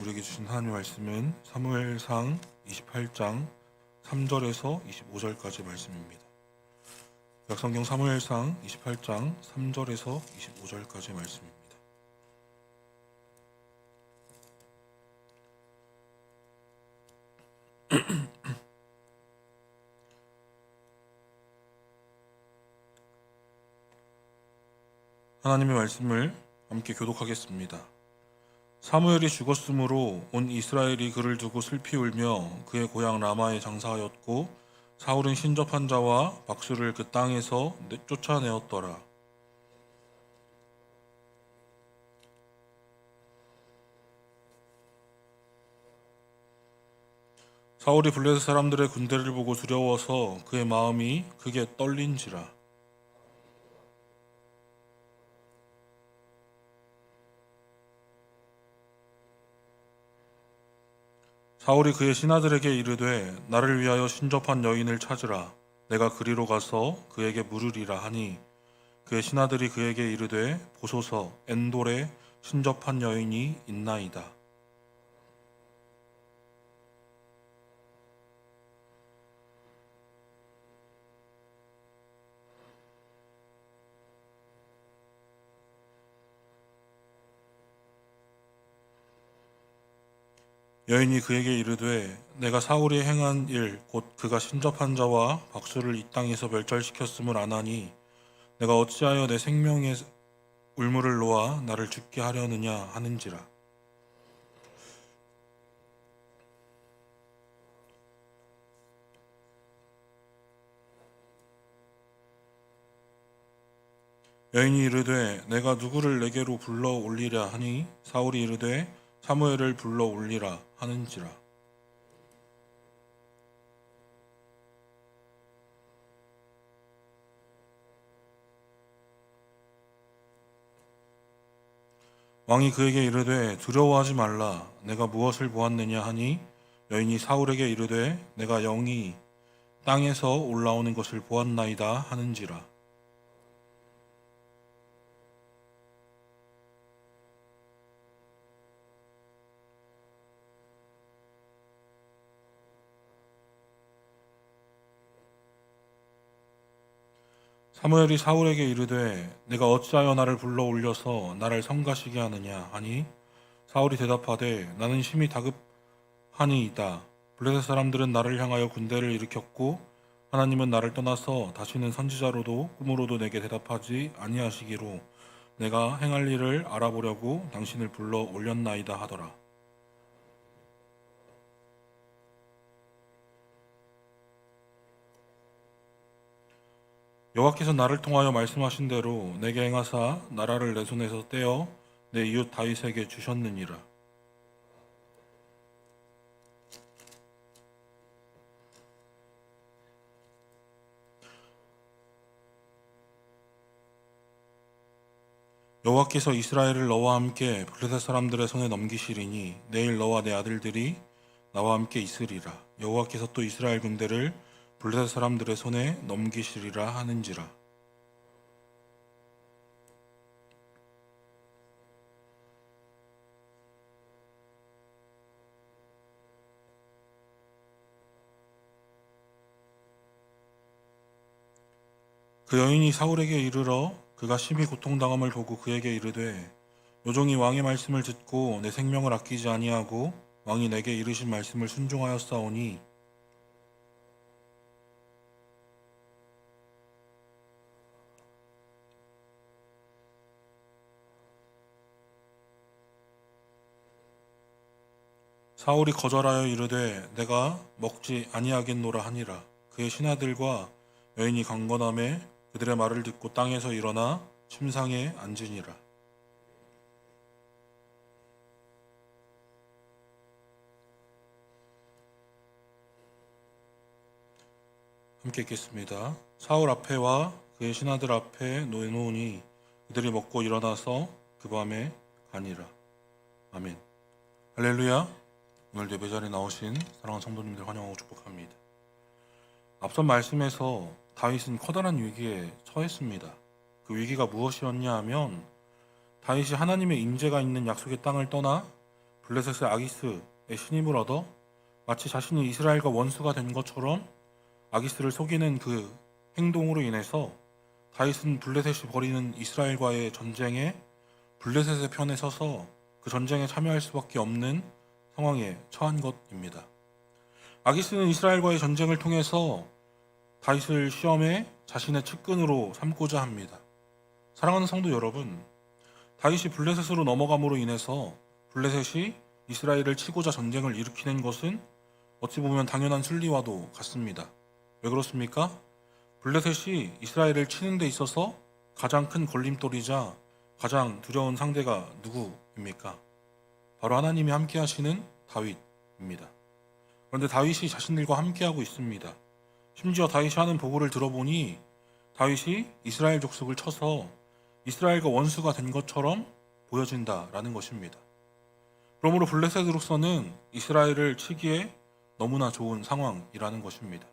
우리에게 주신 하나님의 말씀은 사무엘상 28장 3절에서 25절까지 말씀입니다. 약성경 사무엘상 28장 3절에서 25절까지 말씀입니다. 하나님의 말씀을 함께 교독하겠습니다. 사무엘이 죽었으므로 온 이스라엘이 그를 두고 슬피 울며 그의 고향 라마에 장사하였고 사울은 신접한 자와 박수를 그 땅에서 내- 쫓아내었더라. 사울이 블레셋 사람들의 군대를 보고 두려워서 그의 마음이 크게 떨린지라. 사울이 그의 신하들에게 이르되 나를 위하여 신접한 여인을 찾으라. 내가 그리로 가서 그에게 물으리라 하니 그의 신하들이 그에게 이르되 보소서 엔돌에 신접한 여인이 있나이다 여인이 그에게 이르되 내가 사울이 행한 일 곧 그가 신접한 자와 박수를 이 땅에서 멸절시켰음을 아나니 내가 어찌하여 내 생명의 울물을 놓아 나를 죽게 하려느냐 하는지라. 여인이 이르되 내가 누구를 내게로 불러 올리랴 하니 사울이 이르되 사무엘을 불러 올리라 하는지라. 왕이 그에게 이르되 두려워하지 말라. 내가 무엇을 보았느냐 하니? 여인이 사울에게 이르되 내가 영이 땅에서 올라오는 것을 보았나이다 하는지라 사무엘이 사울에게 이르되 내가 어찌하여 나를 불러 올려서 나를 성가시게 하느냐? 하니 사울이 대답하되 나는 심히 다급하니이다. 블레셋 사람들은 나를 향하여 군대를 일으켰고 하나님은 나를 떠나서 다시는 선지자로도 꿈으로도 내게 대답하지 아니하시기로 내가 행할 일을 알아보려고 당신을 불러 올렸나이다 하더라 여호와께서 나를 통하여 말씀하신 대로 내게 행하사 나라를 내 손에서 떼어 내 이웃 다윗에게 주셨느니라. 여호와께서 이스라엘을 너와 함께 블레셋 사람들의 손에 넘기시리니 내일 너와 내 아들들이 나와 함께 있으리라. 여호와께서 또 이스라엘 군대를 블레셋 사람들의 손에 넘기시리라 하는지라. 그 여인이 사울에게 이르러 그가 심히 고통당함을 보고 그에게 이르되 요종이 왕의 말씀을 듣고 내 생명을 아끼지 아니하고 왕이 내게 이르신 말씀을 순종하였사오니 사울이 거절하여 이르되 내가 먹지 아니하겠노라 하니라 그의 신하들과 여인이 강건함에 그들의 말을 듣고 땅에서 일어나 침상에 앉으니라 함께 읽겠습니다. 사울 앞에와 그의 신하들 앞에 놓으니 그들이 먹고 일어나서 그 밤에 가니라. 아멘. 할렐루야. 오늘 예배 자리에 나오신 사랑하는 성도님들 환영하고 축복합니다. 앞선 말씀에서 다윗은 커다란 위기에 처했습니다. 그 위기가 무엇이었냐 하면 다윗이 하나님의 임재가 있는 약속의 땅을 떠나 블레셋의 아기스의 신임을 얻어 마치 자신이 이스라엘과 원수가 된 것처럼 아기스를 속이는 그 행동으로 인해서 다윗은 블레셋이 벌이는 이스라엘과의 전쟁에 블레셋의 편에 서서 그 전쟁에 참여할 수밖에 없는 상황에 처한 것입니다. 아기스는 이스라엘과의 전쟁을 통해서 다윗을 시험에 자신의 측근으로 삼고자 합니다. 사랑하는 성도 여러분, 다윗이 블레셋으로 넘어감으로 인해서 블레셋이 이스라엘을 치고자 전쟁을 일으키는 것은 어찌 보면 당연한 순리와도 같습니다. 왜 그렇습니까? 블레셋이 이스라엘을 치는 데 있어서 가장 큰 걸림돌이자 가장 두려운 상대가 누구입니까? 바로 하나님이 함께 하시는 다윗입니다. 그런데 다윗이 자신들과 함께하고 있습니다. 심지어 다윗이 하는 보고를 들어보니 다윗이 이스라엘 족속을 쳐서 이스라엘과 원수가 된 것처럼 보여진다라는 것입니다. 그러므로 블레셋으로서는 이스라엘을 치기에 너무나 좋은 상황이라는 것입니다.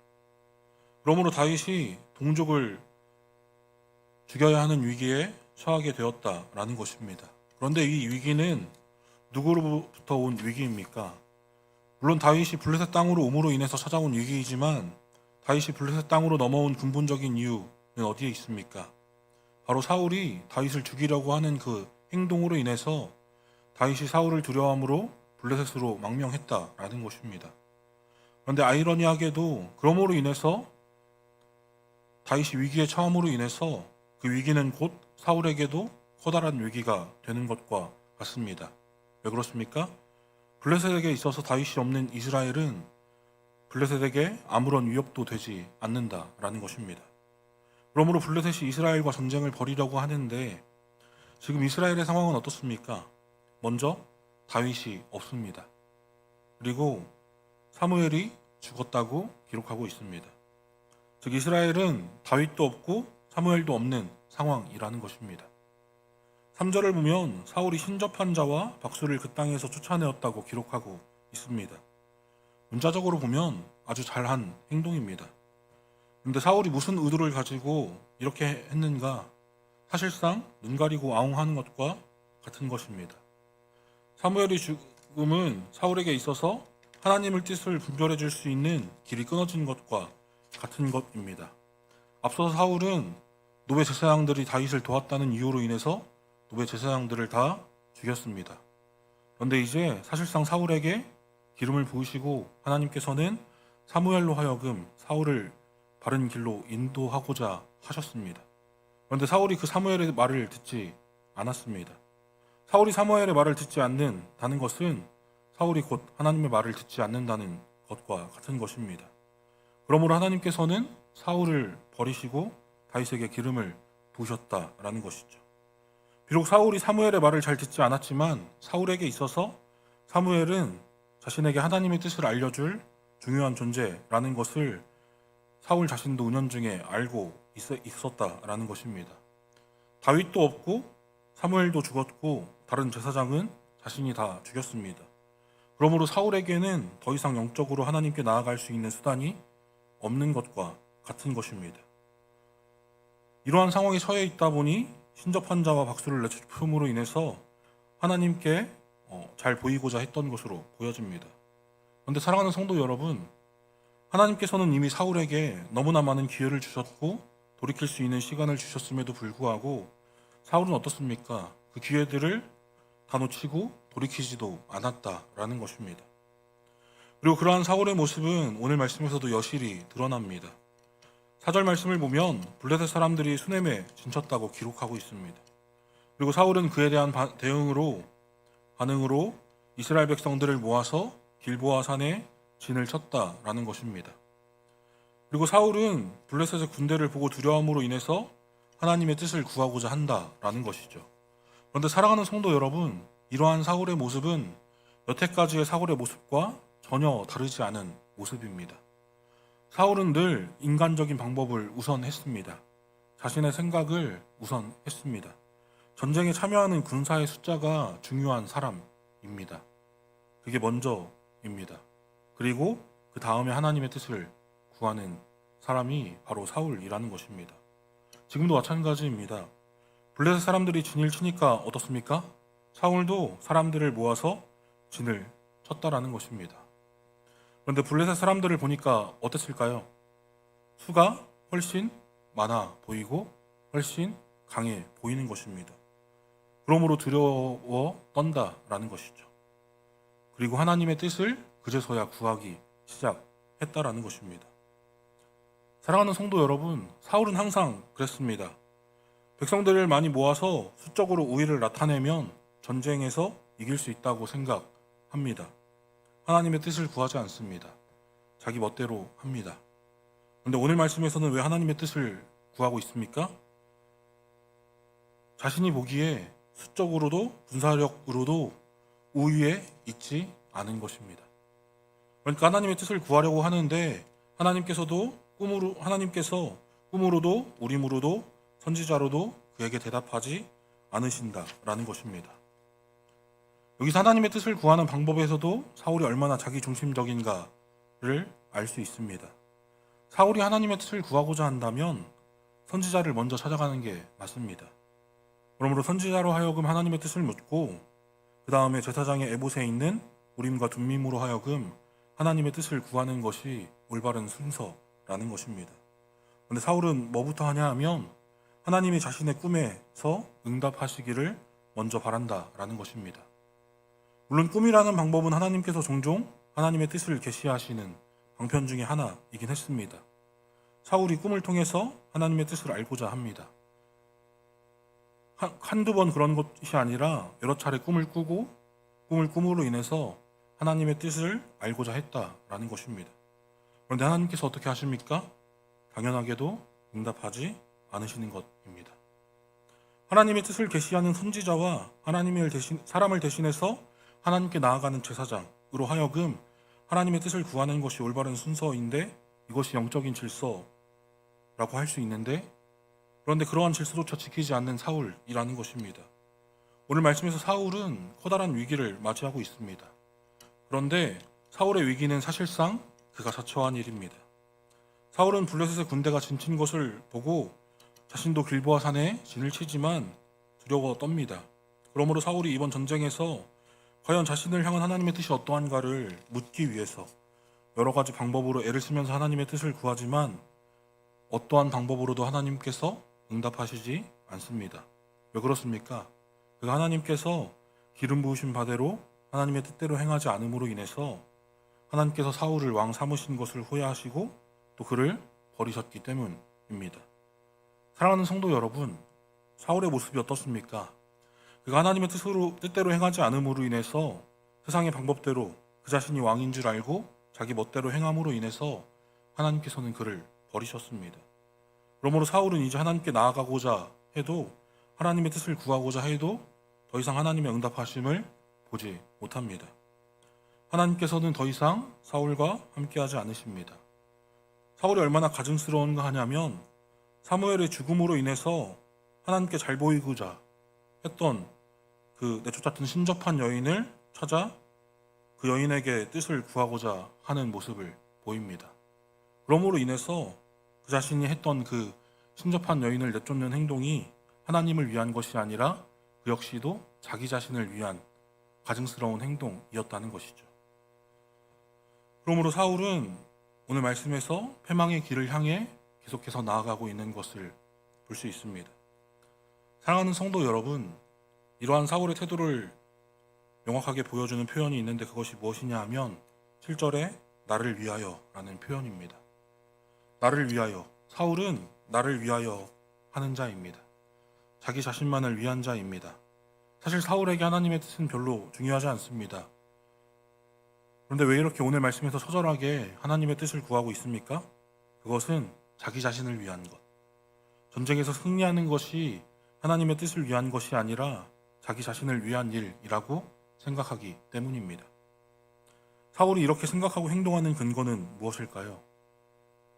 그러므로 다윗이 동족을 죽여야 하는 위기에 처하게 되었다라는 것입니다. 그런데 이 위기는 누구로부터 온 위기입니까? 물론 다윗이 블레셋 땅으로 옴으로 인해서 찾아온 위기이지만 다윗이 블레셋 땅으로 넘어온 근본적인 이유는 어디에 있습니까? 바로 사울이 다윗을 죽이려고 하는 그 행동으로 인해서 다윗이 사울을 두려워함으로 블레셋으로 망명했다라는 것입니다. 그런데 아이러니하게도 그러므로 인해서 다윗이 위기에 처함으로 인해서 그 위기는 곧 사울에게도 커다란 위기가 되는 것과 같습니다. 왜 그렇습니까? 블레셋에게 있어서 다윗이 없는 이스라엘은 블레셋에게 아무런 위협도 되지 않는다라는 것입니다. 그러므로 블레셋이 이스라엘과 전쟁을 벌이려고 하는데 지금 이스라엘의 상황은 어떻습니까? 먼저 다윗이 없습니다. 그리고 사무엘이 죽었다고 기록하고 있습니다. 즉 이스라엘은 다윗도 없고 사무엘도 없는 상황이라는 것입니다. 3절을 보면 사울이 신접한 자와 박수를 그 땅에서 쫓아내었다고 기록하고 있습니다. 문자적으로 보면 아주 잘한 행동입니다. 근데 사울이 무슨 의도를 가지고 이렇게 했는가? 사실상 눈 가리고 아웅하는 것과 같은 것입니다. 사무엘의 죽음은 사울에게 있어서 하나님을 뜻을 분별해 줄 수 있는 길이 끊어진 것과 같은 것입니다. 앞서서 사울은 노베 제사장들이 다윗을 도왔다는 이유로 인해서 노베 제사장들을 다 죽였습니다. 그런데 이제 사실상 사울에게 기름을 부으시고 하나님께서는 사무엘로 하여금 사울을 바른 길로 인도하고자 하셨습니다. 그런데 사울이 그 사무엘의 말을 듣지 않았습니다. 사울이 사무엘의 말을 듣지 않는다는 것은 사울이 곧 하나님의 말을 듣지 않는다는 것과 같은 것입니다. 그러므로 하나님께서는 사울을 버리시고 다윗에게 기름을 부으셨다라는 것이죠. 비록 사울이 사무엘의 말을 잘 듣지 않았지만 사울에게 있어서 사무엘은 자신에게 하나님의 뜻을 알려줄 중요한 존재라는 것을 사울 자신도 은연중에 알고 있었다라는 것입니다. 다윗도 없고 사무엘도 죽었고 다른 제사장은 자신이 다 죽였습니다. 그러므로 사울에게는 더 이상 영적으로 하나님께 나아갈 수 있는 수단이 없는 것과 같은 것입니다. 이러한 상황에 처해 있다 보니 신접한 자와 박수를 내춤으로 인해서 하나님께 어, 잘 보이고자 했던 것으로 보여집니다. 그런데 사랑하는 성도 여러분, 하나님께서는 이미 사울에게 너무나 많은 기회를 주셨고 돌이킬 수 있는 시간을 주셨음에도 불구하고 사울은 어떻습니까? 그 기회들을 다 놓치고 돌이키지도 않았다라는 것입니다. 그리고 그러한 사울의 모습은 오늘 말씀에서도 여실히 드러납니다. 사절 말씀을 보면 블레셋 사람들이 수넴에 진쳤다고 기록하고 있습니다. 그리고 사울은 그에 대한 대응으로 반응으로 이스라엘 백성들을 모아서 길보아 산에 진을 쳤다라는 것입니다. 그리고 사울은 블레셋의 군대를 보고 두려움으로 인해서 하나님의 뜻을 구하고자 한다라는 것이죠. 그런데 사랑하는 성도 여러분, 이러한 사울의 모습은 여태까지의 사울의 모습과 전혀 다르지 않은 모습입니다. 사울은 늘 인간적인 방법을 우선했습니다. 자신의 생각을 우선했습니다. 전쟁에 참여하는 군사의 숫자가 중요한 사람입니다. 그게 먼저입니다. 그리고 그 다음에 하나님의 뜻을 구하는 사람이 바로 사울이라는 것입니다. 지금도 마찬가지입니다. 블레셋 사람들이 진일 치니까 어떻습니까? 사울도 사람들을 모아서 진을 쳤다라는 것입니다. 그런데 블레셋 사람들을 보니까 어땠을까요? 수가 훨씬 많아 보이고 훨씬 강해 보이는 것입니다. 그러므로 두려워 떤다라는 것이죠. 그리고 하나님의 뜻을 그제서야 구하기 시작했다라는 것입니다. 사랑하는 성도 여러분, 사울은 항상 그랬습니다. 백성들을 많이 모아서 수적으로 우위를 나타내면 전쟁에서 이길 수 있다고 생각합니다. 하나님의 뜻을 구하지 않습니다. 자기 멋대로 합니다. 그런데 오늘 말씀에서는 왜 하나님의 뜻을 구하고 있습니까? 자신이 보기에 수적으로도 군사력으로도 우위에 있지 않은 것입니다. 그러니까 하나님의 뜻을 구하려고 하는데 하나님께서도 꿈으로 하나님께서 꿈으로도 우림으로도 선지자로도 그에게 대답하지 않으신다라는 것입니다. 여기서 하나님의 뜻을 구하는 방법에서도 사울이 얼마나 자기 중심적인가를 알 수 있습니다. 사울이 하나님의 뜻을 구하고자 한다면 선지자를 먼저 찾아가는 게 맞습니다. 그러므로 선지자로 하여금 하나님의 뜻을 묻고 그 다음에 제사장의 에봇에 있는 우림과 둠밈으로 하여금 하나님의 뜻을 구하는 것이 올바른 순서라는 것입니다. 그런데 사울은 뭐부터 하냐 하면 하나님이 자신의 꿈에서 응답하시기를 먼저 바란다라는 것입니다. 물론 꿈이라는 방법은 하나님께서 종종 하나님의 뜻을 계시하시는 방편 중에 하나이긴 했습니다. 사울이 꿈을 통해서 하나님의 뜻을 알고자 합니다. 한, 한두 번 그런 것이 아니라 여러 차례 꿈을 꾸고 꿈을 꿈으로 인해서 하나님의 뜻을 알고자 했다라는 것입니다. 그런데 하나님께서 어떻게 하십니까? 당연하게도 응답하지 않으시는 것입니다. 하나님의 뜻을 계시하는 선지자와 하나님을 대신 사람을 대신해서 하나님께 나아가는 제사장으로 하여금 하나님의 뜻을 구하는 것이 올바른 순서인데 이것이 영적인 질서라고 할 수 있는데 그런데 그러한 질서조차 지키지 않는 사울이라는 것입니다. 오늘 말씀에서 사울은 커다란 위기를 맞이하고 있습니다. 그런데 사울의 위기는 사실상 그가 자처한 일입니다. 사울은 블레셋의 군대가 진친 것을 보고 자신도 길보아 산에 진을 치지만 두려워 떱니다. 그러므로 사울이 이번 전쟁에서 과연 자신을 향한 하나님의 뜻이 어떠한가를 묻기 위해서 여러 가지 방법으로 애를 쓰면서 하나님의 뜻을 구하지만 어떠한 방법으로도 하나님께서 응답하시지 않습니다. 왜 그렇습니까? 그 하나님께서 기름 부으신 바대로 하나님의 뜻대로 행하지 않음으로 인해서 하나님께서 사울을 왕 삼으신 것을 후회하시고 또 그를 버리셨기 때문입니다. 사랑하는 성도 여러분, 사울의 모습이 어떻습니까? 그가 하나님의 뜻으로 뜻대로 행하지 않음으로 인해서 세상의 방법대로 그 자신이 왕인 줄 알고 자기 멋대로 행함으로 인해서 하나님께서는 그를 버리셨습니다. 그러므로 사울은 이제 하나님께 나아가고자 해도 하나님의 뜻을 구하고자 해도 더 이상 하나님의 응답하심을 보지 못합니다. 하나님께서는 더 이상 사울과 함께하지 않으십니다. 사울이 얼마나 가증스러운가 하냐면 사무엘의 죽음으로 인해서 하나님께 잘 보이고자 했던 그 내쫓았던 신접한 여인을 찾아 그 여인에게 뜻을 구하고자 하는 모습을 보입니다. 그러므로 인해서 그 자신이 했던 그 신접한 여인을 내쫓는 행동이 하나님을 위한 것이 아니라 그 역시도 자기 자신을 위한 가증스러운 행동이었다는 것이죠. 그러므로 사울은 오늘 말씀에서 패망의 길을 향해 계속해서 나아가고 있는 것을 볼 수 있습니다. 사랑하는 성도 여러분, 이러한 사울의 태도를 명확하게 보여주는 표현이 있는데 그것이 무엇이냐 하면 7절에 나를 위하여 라는 표현입니다. 나를 위하여. 사울은 나를 위하여 하는 자입니다. 자기 자신만을 위한 자입니다. 사실 사울에게 하나님의 뜻은 별로 중요하지 않습니다. 그런데 왜 이렇게 오늘 말씀에서 처절하게 하나님의 뜻을 구하고 있습니까? 그것은 자기 자신을 위한 것. 전쟁에서 승리하는 것이 하나님의 뜻을 위한 것이 아니라 자기 자신을 위한 일이라고 생각하기 때문입니다. 사울이 이렇게 생각하고 행동하는 근거는 무엇일까요?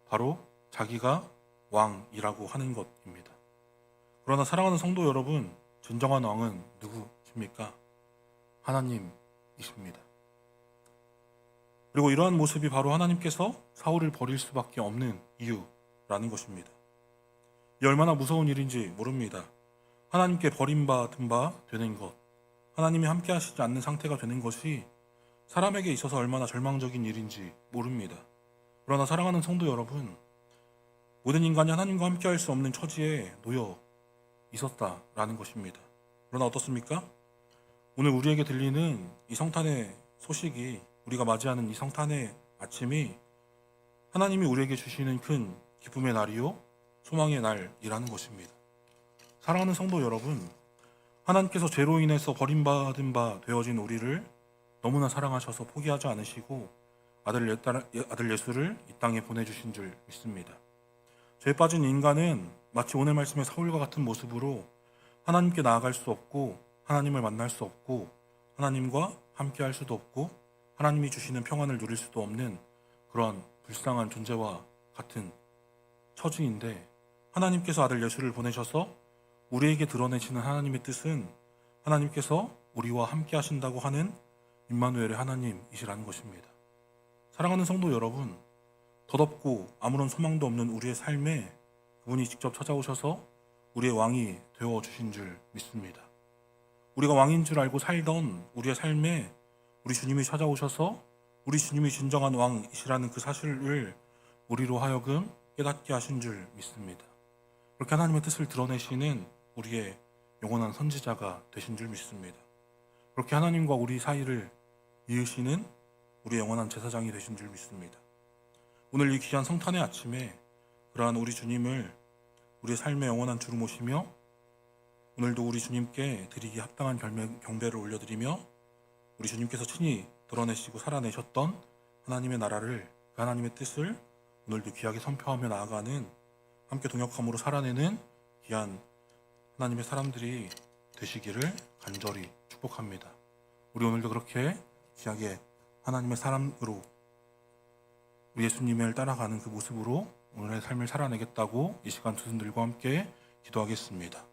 바로 자기가 왕이라고 하는 것입니다. 그러나 사랑하는 성도 여러분, 진정한 왕은 누구십니까? 하나님이십니다. 그리고 이러한 모습이 바로 하나님께서 사울을 버릴 수밖에 없는 이유라는 것입니다. 이 얼마나 무서운 일인지 모릅니다. 하나님께 버림받은 바 되는 것, 하나님이 함께 하시지 않는 상태가 되는 것이 사람에게 있어서 얼마나 절망적인 일인지 모릅니다. 그러나 사랑하는 성도 여러분, 모든 인간이 하나님과 함께 할 수 없는 처지에 놓여 있었다라는 것입니다. 그러나 어떻습니까? 오늘 우리에게 들리는 이 성탄의 소식이 우리가 맞이하는 이 성탄의 아침이 하나님이 우리에게 주시는 큰 기쁨의 날이요 소망의 날이라는 것입니다. 사랑하는 성도 여러분, 하나님께서 죄로 인해서 버림받은 바 되어진 우리를 너무나 사랑하셔서 포기하지 않으시고 아들, 예- 아들 예수를 이 땅에 보내주신 줄 믿습니다. 죄에 빠진 인간은 마치 오늘 말씀의 사울과 같은 모습으로 하나님께 나아갈 수 없고 하나님을 만날 수 없고 하나님과 함께 할 수도 없고 하나님이 주시는 평안을 누릴 수도 없는 그러한 불쌍한 존재와 같은 처지인데 하나님께서 아들 예수를 보내셔서 우리에게 드러내시는 하나님의 뜻은 하나님께서 우리와 함께 하신다고 하는 임마누엘의 하나님이시라는 것입니다. 사랑하는 성도 여러분, 덧없고 아무런 소망도 없는 우리의 삶에 그분이 직접 찾아오셔서 우리의 왕이 되어 주신 줄 믿습니다. 우리가 왕인 줄 알고 살던 우리의 삶에 우리 주님이 찾아오셔서 우리 주님이 진정한 왕이시라는 그 사실을 우리로 하여금 깨닫게 하신 줄 믿습니다. 그렇게 하나님의 뜻을 드러내시는 우리의 영원한 선지자가 되신 줄 믿습니다. 그렇게 하나님과 우리 사이를 이으시는 우리의 영원한 제사장이 되신 줄 믿습니다. 오늘 이 귀한 성탄의 아침에 그러한 우리 주님을 우리의 삶의 영원한 주로 모시며 오늘도 우리 주님께 드리기 합당한 경배를 올려드리며 우리 주님께서 친히 드러내시고 살아내셨던 하나님의 나라를 그 하나님의 뜻을 오늘도 귀하게 선포하며 나아가는 함께 동역함으로 살아내는 귀한 하나님의 사람들이 되시기를 간절히 축복합니다. 우리 오늘도 그렇게 귀하게 하나님의 사람으로 우리 예수님을 따라가는 그 모습으로 오늘의 삶을 살아내겠다고 이 시간 두 손들과 함께 기도하겠습니다.